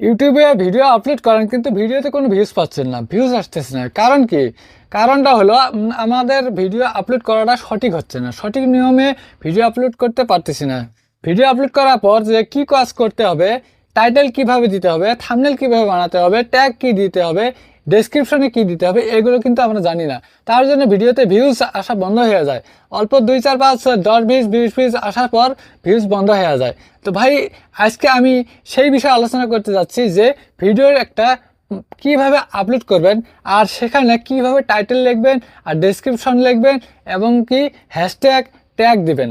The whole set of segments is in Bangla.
ইউটিউবে ভিডিও আপলোড করেন, কিন্তু ভিডিওতে কোনো ভিউজ পাচ্ছেন না ভিউজ আসতেছে না। কারণ কি? কারণটা হলো আমাদের ভিডিও আপলোড করাটা সঠিক হচ্ছে না। সঠিক নিয়মে ভিডিও আপলোড করতে পারতেছি না। ভিডিও আপলোড করার পর যে কি কাজ করতে হবে টাইটেল কীভাবে দিতে হবে থামনেল কীভাবে বানাতে হবে ট্যাগ কি দিতে হবে ডেসক্রিপশনে কি দিতে হবে, এগুলো কিন্তু আমরা জানি না। তার জন্য ভিডিওতে ভিউজ আসা বন্ধ হয়ে যায়। অল্প দুই, চার, পাঁচ, দশ, বিশ বিশ বিশ আসার পর ভিউজ বন্ধ হয়ে যায়। তো ভাই, আজকে আমি সেই বিষয়ে আলোচনা করতে যাচ্ছি যে ভিডিওর একটা কীভাবে আপলোড করবেন, আর সেখানে কীভাবে টাইটেল লিখবেন, আর ডেসক্রিপশন লিখবেন, এবং কি হ্যাশট্যাগ ট্যাগ দিবেন।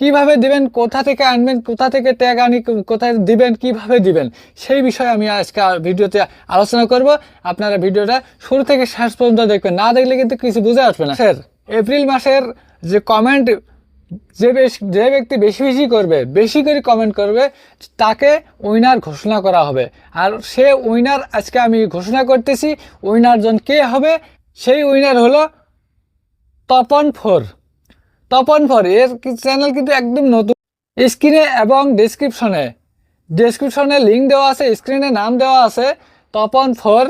কীভাবে দিবেন কোথা থেকে আনবেন কোথা থেকে ট্যাগ আনি কোথায় দিবেন কীভাবে দিবেন সেই বিষয়ে আমি আজকে ভিডিওতে আলোচনা করব। আপনারা ভিডিওটা শুরু থেকে শেষ পর্যন্ত দেখবেন। না দেখলে কিন্তু কিছু বুঝে আসবে না। স্যার। এপ্রিল মাসের যে কমেন্ট যে বেশ যে ব্যক্তি বেশি বেশি করবে বেশি করে কমেন্ট করবে তাকে উইনার ঘোষণা করা হবে। আর সে উইনার আজকে আমি ঘোষণা করতেছি উইনার জন কে হবে? সেই উইনার হলো তপন ফোর। তপন ফর এর চ্যানেল কিন্তু একদম নতুন। স্ক্রিনে এবং ডিসক্রিপশনে ডিসক্রিপশনে লিঙ্ক দেওয়া আছে স্ক্রিনে নাম দেওয়া আছে। তপন ফর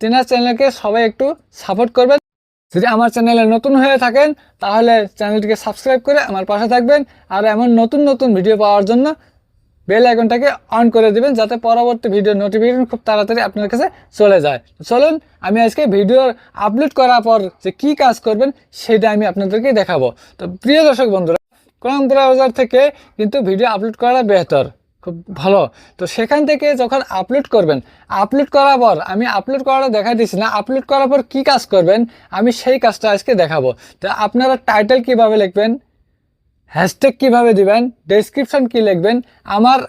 তেনার চ্যানেলকে সবাই একটু সাপোর্ট করবেন। যদি আমার চ্যানেলে নতুন হয়ে থাকেন, তাহলে চ্যানেলটিকে সাবস্ক্রাইব করে আমার পাশে থাকবেন। আর এমন নতুন নতুন ভিডিও পাওয়ার জন্য বেল আইকনটাকে অন করে দিবেন যাতে পরবর্তী ভিডিও নোটিফিকেশন খুব তাড়াতাড়ি আপনার কাছে চলে যায়। চলুন, আমি আজকে ভিডিও আপলোড করার পর যে কি কাজ করবেন সেটা আমি আপনাদেরকে দেখাবো। তো প্রিয় দর্শক বন্ধুরা, ক্রম ব্রাউজার থেকে কিন্তু ভিডিও আপলোড করা বেহতর, খুব ভালো। তো সেখান থেকে যখন আপলোড করবেন আপলোড করার পর আমি আপলোড করাটা দেখা দিচ্ছি না আপলোড করার পর কি কাজ করবেন, আমি সেই কাজটা আজকে দেখাবো। তো আপনারা টাইটেল কীভাবে লিখবেন? হ্যাশট্যাগ কীভাবে দিবেন ডেসক্রিপশন কি লিখবেন, আমার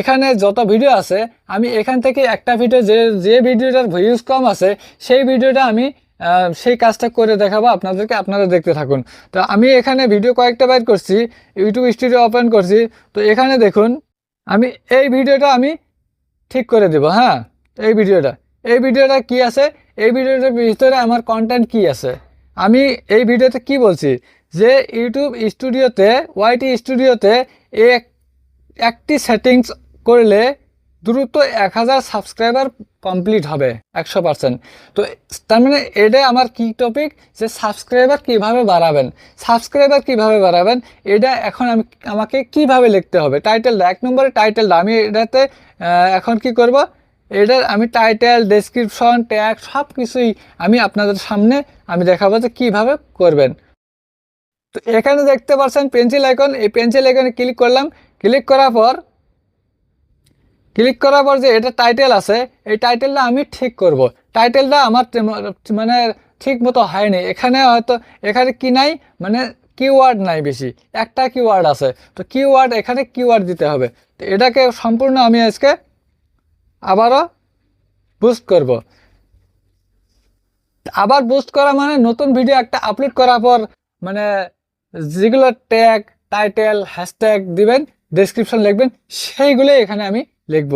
এখানে যত ভিডিও আছে, আমি এখান থেকে একটা ভিডিও যে যে ভিডিওটার ভিউজ কম আছে, সেই ভিডিওটা আমি সেই কাজটা করে দেখাবো, আপনাদেরকে আপনারা দেখতে থাকুন। তো আমি এখানে ভিডিও কয়েকটা বাইর করছি ইউটিউব স্টুডিও ওপেন করছি, তো এখানে দেখুন, আমি এই ভিডিওটা আমি ঠিক করে দেব হ্যাঁ এই ভিডিওটা এই ভিডিওটা কি আছে? এই ভিডিওটার ভিতরে আমার কন্টেন্ট কি আছে? আমি এই ভিডিওতে কি বলছি? যে ইউটিউব স্টুডিওতে ওয়াইটি স্টুডিওতে এক, একটি সেটিংস করলে দ্রুত এক হাজার সাবস্ক্রাইবার কমপ্লিট হবে, একশো পার্সেন্ট তো তার মানে এটা আমার কি টপিক যে সাবস্ক্রাইবার কীভাবে বাড়াবেন সাবস্ক্রাইবার কীভাবে বাড়াবেন, এটা এখন আমি, আমাকে কীভাবে লিখতে হবে। টাইটেলটা এক নম্বরে টাইটেলটা আমি এটাতে এখন কি করব? এটার আমি টাইটেল ডেসক্রিপশন ট্যাগ সব কিছুই আমি আপনাদের সামনে আমি দেখাবো যে কীভাবে করবেন। তো এখানে দেখতে পাচ্ছেন পেন্সিল আইকন এই পেন্সিল আইকনে ক্লিক করলাম। ক্লিক করার পর ক্লিক করার পর যে এটা টাইটেল আছে, এই টাইটেলটা আমি ঠিক করব। টাইটেলটা আমার মানে ঠিক মতো হয়নি। এখানে হয়তো, এখানে কি নাই? মানে কিওয়ার্ড নাই বেশি। একটা কিওয়ার্ড আছে। তো কিওয়ার্ড এখানে কিওয়ার্ড দিতে হবে। তো এটাকে সম্পূর্ণ আমি আজকে আবারও বুস্ট করব। আবার বুস্ট করা মানে নতুন ভিডিও একটা আপলোড করার পর মানে যেগুলো ট্যাগ টাইটেল হ্যাশট্যাগ দিবেন ডেসক্রিপশন লিখবেন, সেইগুলোই এখানে আমি লিখব।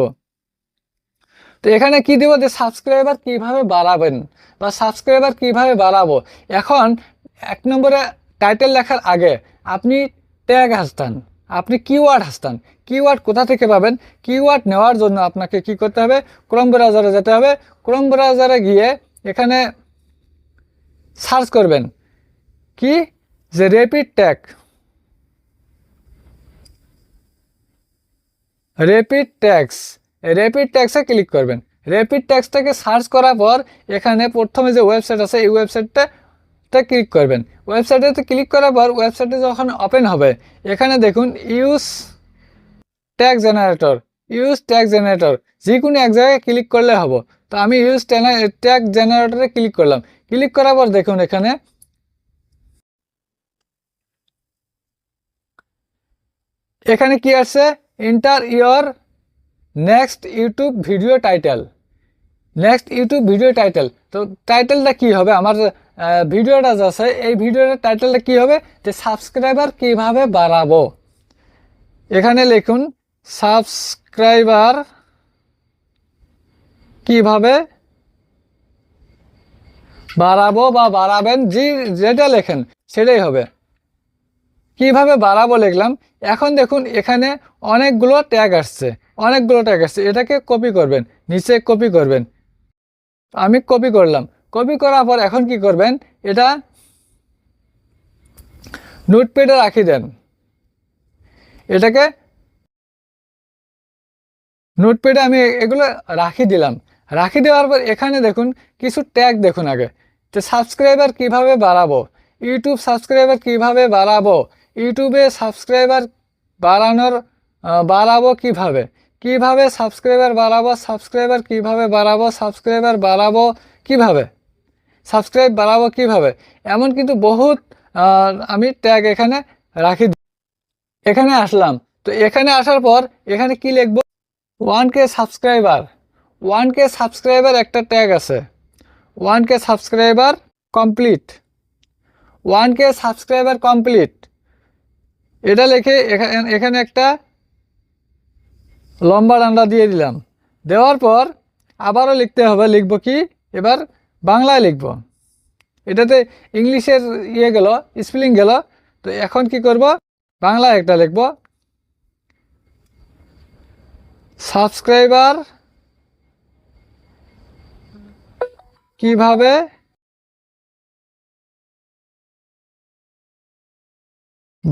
তো এখানে কি দিব যে সাবস্ক্রাইবার কীভাবে বাড়াবেন বা সাবস্ক্রাইবার কীভাবে বাড়াবো? এখন এক নম্বরে টাইটেল লেখার আগে আপনি ট্যাগ হাসতান, আপনি কিওয়ার্ড হাসতান কিওয়ার্ড কোথা থেকে পাবেন? কিওয়ার্ড নেওয়ার জন্য আপনাকে কি করতে হবে? ক্রোম ব্রাউজারে যেতে হবে। ক্রোম ব্রাউজারে গিয়ে এখানে সার্চ করবেন। কি? যে rapid tag. Rapid tags rapid ট্যাক্সে ক্লিক করবেন। রেপিড ট্যাক্সটাকে সার্চ করার পর এখানে প্রথমে যে ওয়েবসাইট আছে, এই ওয়েবসাইটটা তে ক্লিক করবেন। ওয়েবসাইটে ক্লিক করার পর ওয়েবসাইটে যখন ওপেন হবে, এখানে দেখুন use tag generator. Use tag generator. যে কোনো এক জায়গায় ক্লিক করলে হবে। তো আমি ইউজ ট্যাগ জেনারেটরে ক্লিক করলাম। ক্লিক করার পর দেখুন এখানে এখানে কি আছে? Enter your next YouTube video title next YouTube video title তো টাইটেলটা কি হবে? আমার ভিডিওটা আছে, এই ভিডিওটার টাইটেলটা কি হবে? যে সাবস্ক্রাইবার কীভাবে বাড়াবো? এখানে লিখুন সাবস্ক্রাইবার কীভাবে বাড়াবো বা বাড়াবেন যে যেটা লেখেন, সেটাই হবে। কীভাবে বাড়াবো লিখলাম? এখন দেখুন, এখানে অনেকগুলো ট্যাগ আসছে। অনেকগুলো ট্যাগ আসছে। এটাকে কপি করবেন, নিচে কপি করবেন। আমি কপি করলাম। কপি করার পর এখন কি করবেন? এটা নোটপ্যাডে রাখি দেন। এটাকে নোটপ্যাডে আমি এগুলো রাখি দিলাম। রাখি দেওয়ার পর এখানে দেখুন, কিছু ট্যাগ দেখুন আগে। যে সাবস্ক্রাইবার কীভাবে বাড়াবো? ইউটিউব সাবস্ক্রাইবার কীভাবে বাড়াবো? ইউটিউবে সাবস্ক্রাইবার বাড়ানোর বাড়াবো কীভাবে? কীভাবে সাবস্ক্রাইবার বাড়াবো? সাবস্ক্রাইবার কীভাবে বাড়াবো? সাবস্ক্রাইবার বাড়াবো কীভাবে? সাবস্ক্রাইব বাড়াবো কীভাবে? এমন কিন্তু বহুত আমি ট্যাগ এখানে রাখি। এখানে আসলাম। তো এখানে আসার পর এখানে কি লিখব? One K subscriber. One K subscriber একটা ট্যাগ আছে। One K subscriber complete. One K subscriber complete. এটা লিখে এখানে একটা লম্বা ডান্ডা দিয়ে দিলাম। দেওয়ার পর আবারও লিখতে হবে, লিখব কি? এবার বাংলায় লিখব। এটাতে ইংলিশের ইয়ে গেল, স্পেলিং গেল। তো এখন কি করব? বাংলায় একটা লিখব। সাবস্ক্রাইবার কীভাবে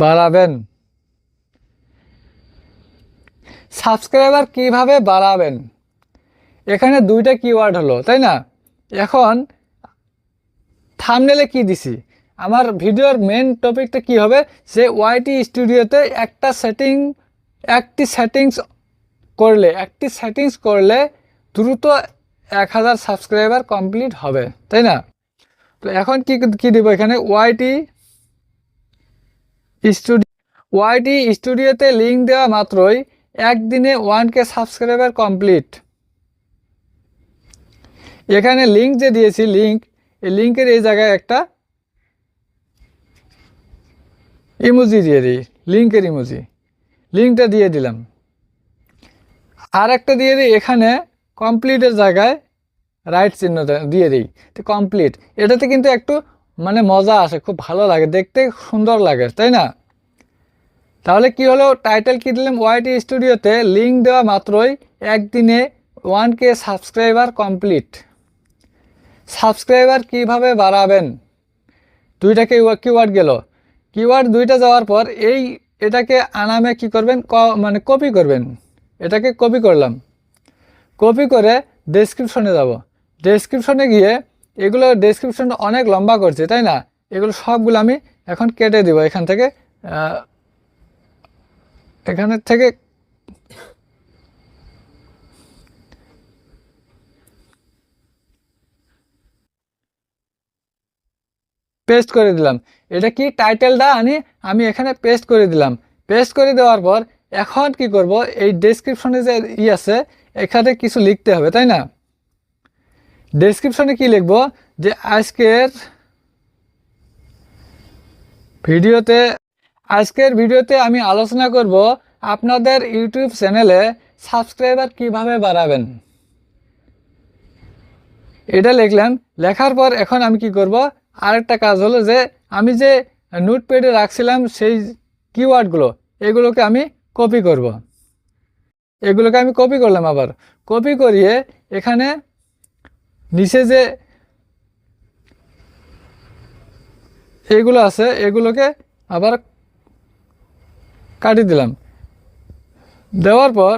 বাড়াবেন? সাবস্ক্রাইবার কীভাবে বাড়াবেন? এখানে দুইটা কিওয়ার্ড হলো, তাই না? এখন থামনেলে কি দিছি? আমার ভিডিওর মেন টপিকটা কি হবে? যে ওয়াইটি স্টুডিওতে একটা সেটিং একটি সেটিংস করলে, একটি সেটিংস করলে দ্রুত এক হাজার সাবস্ক্রাইবার কমপ্লিট হবে, তাই না? তো এখন কি কি দিব এখানে? ওয়াইটি ওয়াইটি স্টুডিওতে লিঙ্ক দেওয়া মাত্রই একদিনে ওয়ান কে সাবস্ক্রাইবার কমপ্লিট। এখানে লিঙ্ক যে দিয়েছি লিঙ্ক এই লিঙ্কের এই জায়গায় একটা ইমোজি দিয়ে দিই লিঙ্কের ইমোজি। লিঙ্কটা দিয়ে দিলাম। আর একটা দিয়ে দিই, এখানে কমপ্লিটের জায়গায় রাইট চিহ্ন দিয়ে দিই। তো কমপ্লিট, এটাতে কিন্তু একটু মানে মজা আসে, খুব ভালো লাগে, দেখতে সুন্দর লাগে, তাই না? তাহলে কি হলো? টাইটেল কি দিলাম? ওয়াইটি স্টুডিওতে লিঙ্ক দেওয়া মাত্রই একদিনে one K subscriber complete. Subscriber কীভাবে বাড়াবেন? দুইটা কিওয়ার্ড গেল। কিওয়ার্ড দুইটা যাওয়ার পর এই এটাকে আনামে কি করবেন? ক- মানে কপি করবেন। এটাকে কপি করলাম। কপি করে ডেসক্রিপশনে যাব। ডেসক্রিপশনে গিয়ে এগুলো ডেসক্রিপশন অনেক লম্বা করছে, তাই না? এগুলো সবগুলো আমি এখন কেটে দিব এখান থেকে এখানের থেকে। পেস্ট করে দিলাম। এটা কি টাইটেলটা আনি, আমি এখানে পেস্ট করে দিলাম। পেস্ট করে দেওয়ার পর এখন কি করব? এই ডেসক্রিপশনে যে ই আছে, এখানে কিছু লিখতে হবে, তাই না? ডেসক্রিপশনে কি লিখব? যে আজকের ভিডিওতে আজকের ভিডিওতে আমি আলোচনা করব আপনাদের ইউটিউব চ্যানেলে সাবস্ক্রাইবার কীভাবে বাড়াবেন। এটা লিখলাম লেখার পর এখন আমি কি করব? আরেকটা কাজ হলো যে, আমি যে নোটপ্যাডে রাখছিলাম সেই কিওয়ার্ডগুলো, এগুলোকে আমি কপি করব। এগুলোকে আমি কপি করলাম আবার। কপি করিয়ে এখানে নিচে যে এগুলো আছে, এগুলোকে আবার কাটি দিলাম। দেওয়ার পর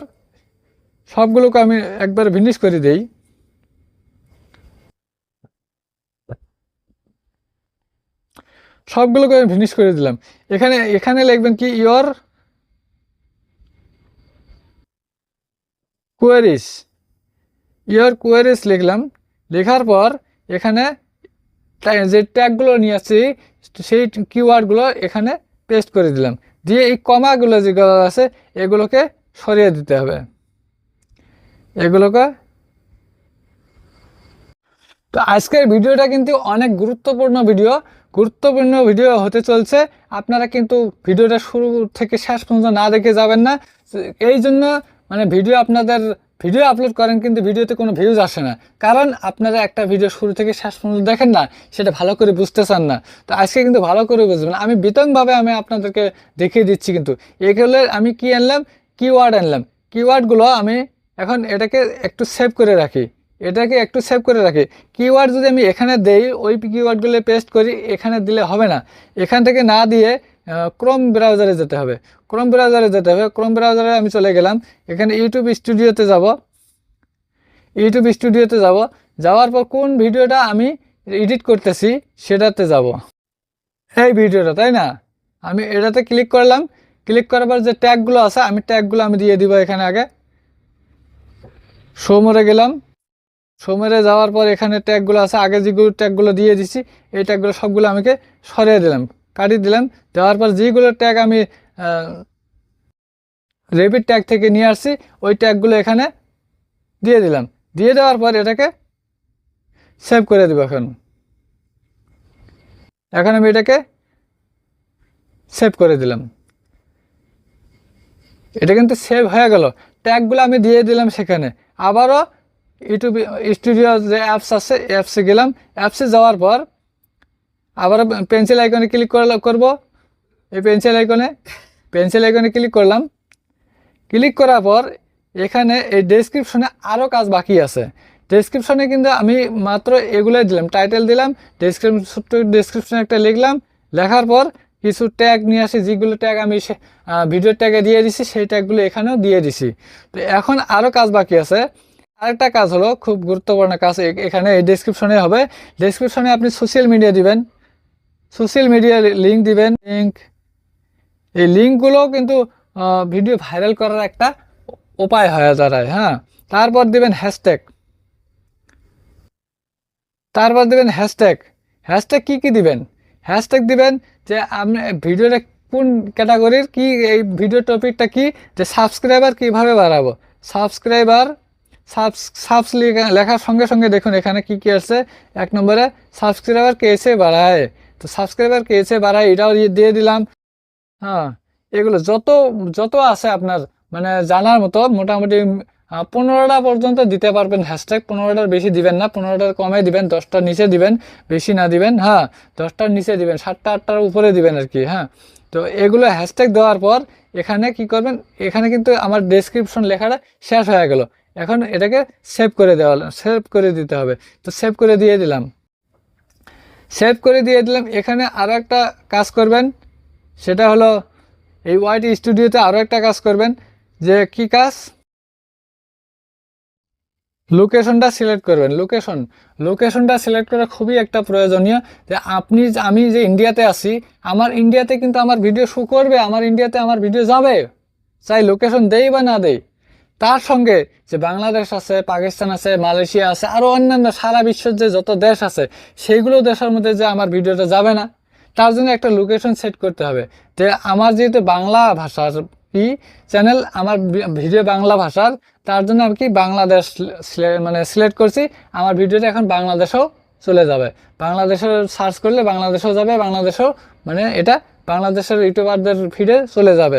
সবগুলোকে আমি একবার ভিনিশ করে দেই। সবগুলোকে আমি ভিনিশ করে দিলাম। এখানে এখানে লিখবেন কি ইয়োর কোয়ারিস ইয়োর কোয়ারিস লিখলাম। লেখার পর এখানে যে ট্যাগগুলো নিয়ে আসছি সেই কিওয়ার্ডগুলো এখানে পেস্ট করে দিলাম। দিয়ে এই কমাগুলো যেগুলো আছে, এগুলোকে সরিয়ে দিতে হবে। এগুলোকে তো আজকের ভিডিওটা কিন্তু অনেক গুরুত্বপূর্ণ ভিডিও। গুরুত্বপূর্ণ ভিডিও হতে চলছে। আপনারা কিন্তু ভিডিওটা শুরু থেকে শেষ পর্যন্ত না দেখে যাবেন না। এই জন্য মানে ভিডিও আপনাদের ভিডিও আপলোড করেন কিন্তু ভিডিওতে কোনো ভিউজ আসে না। কারণ আপনারা একটা ভিডিও শুরু থেকে শেষ পর্যন্ত দেখেন না, সেটা ভালো করে বুঝতে চান না। তো আজকে কিন্তু ভালো করে বুঝবেন। আমি বিতংভাবে আমি আপনাদেরকে দেখিয়ে দিচ্ছি কিন্তু। এগুলো আমি কি আনলাম? কিওয়ার্ড আনলাম। কিওয়ার্ডগুলো আমি এখন এটাকে একটু সেভ করে রাখি। এটাকে একটু সেভ করে রাখি। কিওয়ার্ড যদি আমি এখানে দেই, ওই কিওয়ার্ডগুলো পেস্ট করি, এখানে দিলে হবে না। এখান থেকে না দিয়ে ক্রোম ব্রাউজারে যেতে হবে। ক্রোম ব্রাউজারে যেতে হবে। ক্রোম ব্রাউজারে আমি চলে গেলাম। এখানে ইউটিউব স্টুডিওতে যাব। ইউটিউব স্টুডিওতে যাব। যাওয়ার পর কোন ভিডিওটা আমি এডিট করতেছি, সেটাতে যাব। এই ভিডিওটা, তাই না? আমি এটাতে ক্লিক করলাম। ক্লিক করার পর যে ট্যাগগুলো আছে, আমি ট্যাগগুলো আমি দিয়ে দিব এখানে আগে। সোমরে গেলাম। সোমরে যাওয়ার পর এখানে ট্যাগগুলো আছে। আগে যেগুলো ট্যাগগুলো দিয়ে দিছি, এই ট্যাগগুলো সবগুলো আমাকে সরিয়ে দিলাম। কাটিয়ে দিলাম দেওয়ার পর যেগুলো ট্যাগ আমি রেপিড ট্যাগ থেকে নিয়ে আসছি, ওই ট্যাগগুলো এখানে দিয়ে দিলাম। দিয়ে দেওয়ার পর এটাকে সেভ করে দেবো এখন। এখন আমি এটাকে সেভ করে দিলাম। এটা কিন্তু সেভ হয়ে গেল। ট্যাগগুলো আমি দিয়ে দিলাম সেখানে। আবারও ইউটিউব স্টুডিও যে অ্যাপস আছে অ্যাপসে গেলাম। অ্যাপসে যাওয়ার পর আবার পেন্সিল আইকনে ক্লিক করব। এই পেন্সিল আইকনে পেন্সিল আইকনে ক্লিক করলাম। ক্লিক করার পর এখানে এই ডেসক্রিপশনে আরও কাজ বাকি আছে। ডেসক্রিপশনে কিন্তু আমি মাত্র এগুলোই দিলাম টাইটেল দিলাম ডেসক্রিপশন ডেসক্রিপশনে একটা লিখলাম। লেখার পর কিছু ট্যাগ নিয়ে আসি, যেগুলো ট্যাগ আমি ভিডিও ট্যাগে দিয়ে দিছি, সেই ট্যাগগুলো এখানেও দিয়ে দিছি। তো এখন আরও কাজ বাকি আছে। আরেকটা কাজ হলো, খুব গুরুত্বপূর্ণ কাজ এখানে এই ডেসক্রিপশনে হবে। ডেসক্রিপশনে আপনি সোশ্যাল মিডিয়া দিবেন। সোশ্যাল মিডিয়া লিঙ্ক দিবেন লিঙ্ক এই লিঙ্কগুলোও কিন্তু ভিডিও ভাইরাল করার একটা উপায় হয়ে দাঁড়ায় হ্যাঁ। তারপর দিবেন হ্যাশট্যাগ তারপর দিবেন হ্যাশট্যাগ হ্যাশট্যাগ কী কী দিবেন? হ্যাশট্যাগ দিবেন যে আপনি ভিডিওটা কোন ক্যাটাগরির কি এই ভিডিও টপিকটা কি, যে সাবস্ক্রাইবার কীভাবে বাড়াবো? সাবস্ক্রাইবার সাবস সাবস লেখা- লেখার সঙ্গে সঙ্গে দেখুন এখানে কি কি আছে। এক নম্বরে সাবস্ক্রাইবার কেসে বাড়ায়। তো সাবস্ক্রাইবার কেসে বাড়ায়, এটাও দিয়ে দিলাম। হ্যাঁ এগুলো যত যত আছে আপনার মানে জানার মতো, মোটামুটি পনেরোটা পর্যন্ত দিতে পারবেন হ্যাশট্যাগ পনেরোটার বেশি দিবেন না, পনেরোটার কমে দিবেন, দশটার নিচে দিবেন, বেশি না দিবেন হ্যাঁ দশটার নিচে দিবেন, সাতটা, আটটার উপরে দিবেন আর কি হ্যাঁ। তো এগুলো হ্যাশট্যাগ দেওয়ার পর, এখানে কি করবেন, এখানে কিন্তু আমার ডেসক্রিপশন লেখাটা শেষ হয়ে গেল। এখন এটাকে সেভ করে দেওয়া সেভ করে দিতে হবে। তো সেভ করে দিয়ে দিলাম। সেভ করে দিয়ে দিলাম। এখানে আরও একটা কাজ করবেন। সেটা হলো এই ওয়াইটি স্টুডিওতে আরও একটা কাজ করবেন, যে কি কাজ? লোকেশনটা সিলেক্ট করবেন। লোকেশন লোকেশনটা সিলেক্ট করা খুবই একটা প্রয়োজনীয়, যে আপনি আমি যে ইন্ডিয়াতে আছি, আমার ইন্ডিয়াতে কিন্তু আমার ভিডিও শু করবে, আমার ইন্ডিয়াতে আমার ভিডিও যাবে। চাই লোকেশন দেই বা না দেই। তার সঙ্গে যে বাংলাদেশ আছে, পাকিস্তান আছে, মালয়েশিয়া আছে আরও অন্যান্য সারা বিশ্বের যে যত দেশ আছে, সেইগুলো দেশের মধ্যে যে আমার ভিডিওটা যাবে না, তার জন্য একটা লোকেশন সেট করতে হবে। যে আমার যেহেতু বাংলা ভাষার কি চ্যানেল আমার ভিডিও বাংলা ভাষার, তার জন্য আমি কি বাংলাদেশ মানে সিলেক্ট করছি, আমার ভিডিওটা এখন বাংলাদেশেও চলে যাবে। বাংলাদেশের সার্চ করলে বাংলাদেশেও যাবে, বাংলাদেশেও মানে এটা বাংলাদেশের ইউটিউবারদের ফিডে চলে যাবে।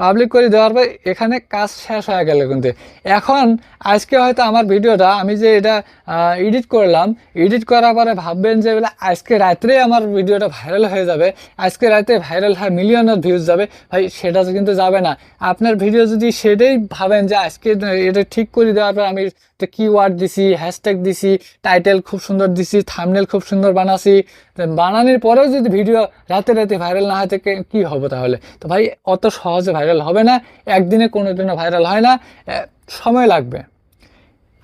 পাবলিক করে দেওয়ার পর এখানে কাজ শেষ হয়ে গেল কিন্তু। এখন আজকে হয়তো আমার ভিডিওটা আমি যে এটা এডিট করলাম এডিট করার পরে ভাববেন যে বলে আজকে রাত্রে আমার ভিডিওটা ভাইরাল হয়ে যাবে, আজকে রাতে ভাইরাল হয় মিলিয়নের ভিউজ যাবে, ভাই সেটা কিন্তু যাবে না। আপনার ভিডিও যদি সেটাই ভাবেন যে আজকে এটা ঠিক করে দেওয়ার পর আমি কিওয়ার্ড দিছি হ্যাশট্যাগ দিছি টাইটেল খুব সুন্দর দিছি থামনেল খুব সুন্দর বানাছি বানানোর পরেও যদি ভিডিও রাতে রাতে ভাইরাল না হয় কি হবে তাহলে? তো ভাই অত সহজে ভাইরাল হবে না, একদিনে কোনো দিনও ভাইরাল হয় না সময় লাগবে।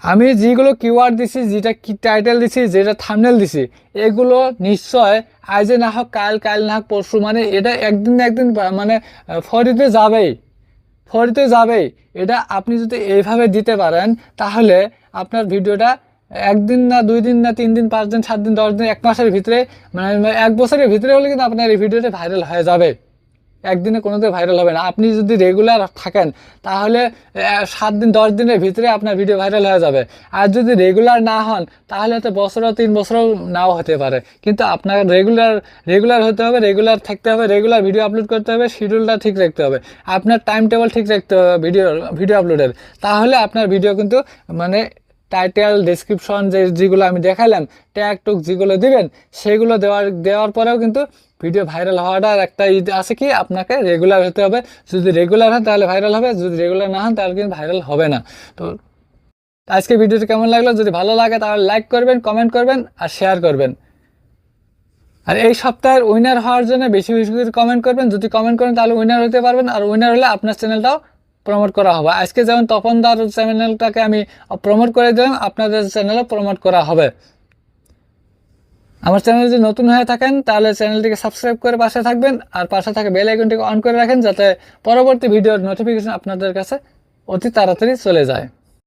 আমি যেগুলো কিওয়ার্ড দিছি, যেটা কি টাইটেল দিছি, যেটা থামনেল দিছি, এগুলো নিশ্চয় আজে না হোক, কাল কাল না হোক, পরশু মানে এটা একদিন না একদিন মানে ফরিতে যাবেই ফরিতে যাবেই। এটা আপনি যদি এইভাবে দিতে পারেন, তাহলে আপনার ভিডিওটা একদিন না দুই দিন না তিন দিন, পাঁচ দিন, সাত দিন, দশ দিন, এক মাসের ভিতরে মানে এক বছরের ভিতরে হলে কিন্তু আপনার এই ভিডিওটা ভাইরাল হয়ে যাবে। একদিনে কোনোতে ভাইরাল হবে না। আপনি যদি রেগুলার থাকেন, তাহলে সাত দিন, দশ দিনের ভিতরে আপনার ভিডিও ভাইরাল হয়ে যাবে। আর যদি রেগুলার না হন, তাহলে হয়তো বছরও, তিন বছরও নাও হতে পারে। কিন্তু আপনার রেগুলার রেগুলার হতে হবে রেগুলার থাকতে হবে রেগুলার ভিডিও আপলোড করতে হবে শিডিউলটা ঠিক রাখতে হবে। আপনার টাইম টেবিল ঠিক রাখতে হবে ভিডিও ভিডিও আপলোডের তাহলে আপনার ভিডিও কিন্তু মানে টাইটেল ডেসক্রিপশন যে, যেগুলো আমি দেখালাম ট্যাগ টুক যেগুলো দিবেন, সেগুলো দেওয়ার দেওয়ার পরেও কিন্তু ভিডিও ভাইরাল হওয়াটার একটা ঈদ আছে কি? আপনাকে রেগুলার হতে হবে। যদি রেগুলার হয় তাহলে ভাইরাল হবে। যদি রেগুলার না হন তাহলে কিন্তু ভাইরাল হবে না। তো আজকে ভিডিওটি কেমন লাগল? যদি ভালো লাগে তাহলে লাইক করবেন কমেন্ট করবেন আর শেয়ার করবেন। আর এই সপ্তাহের উইনার হওয়ার জন্য বেশি বেশি করে কমেন্ট করবেন। যদি কমেন্ট করেন তাহলে উইনার হতে পারবেন। আর উইনার হলে আপনার চ্যানেলটাও প্রমোট করা হবে। আজকে যেমন তপনদার চ্যানেলটাকে আমি প্রমোট করে দিলাম, আপনাদের চ্যানেলও প্রমোট করা হবে। আমার চ্যানেল যদি নতুন হয়ে থাকেন, তাহলে চ্যানেলটিকে সাবস্ক্রাইব করে পাশে থাকবেন আর পাশে থাকা বেল আইকনটিকে অন করে রাখেন, যাতে পরবর্তী ভিডিওর নোটিফিকেশন আপনাদের কাছে অতি তাড়াতাড়ি চলে যায়।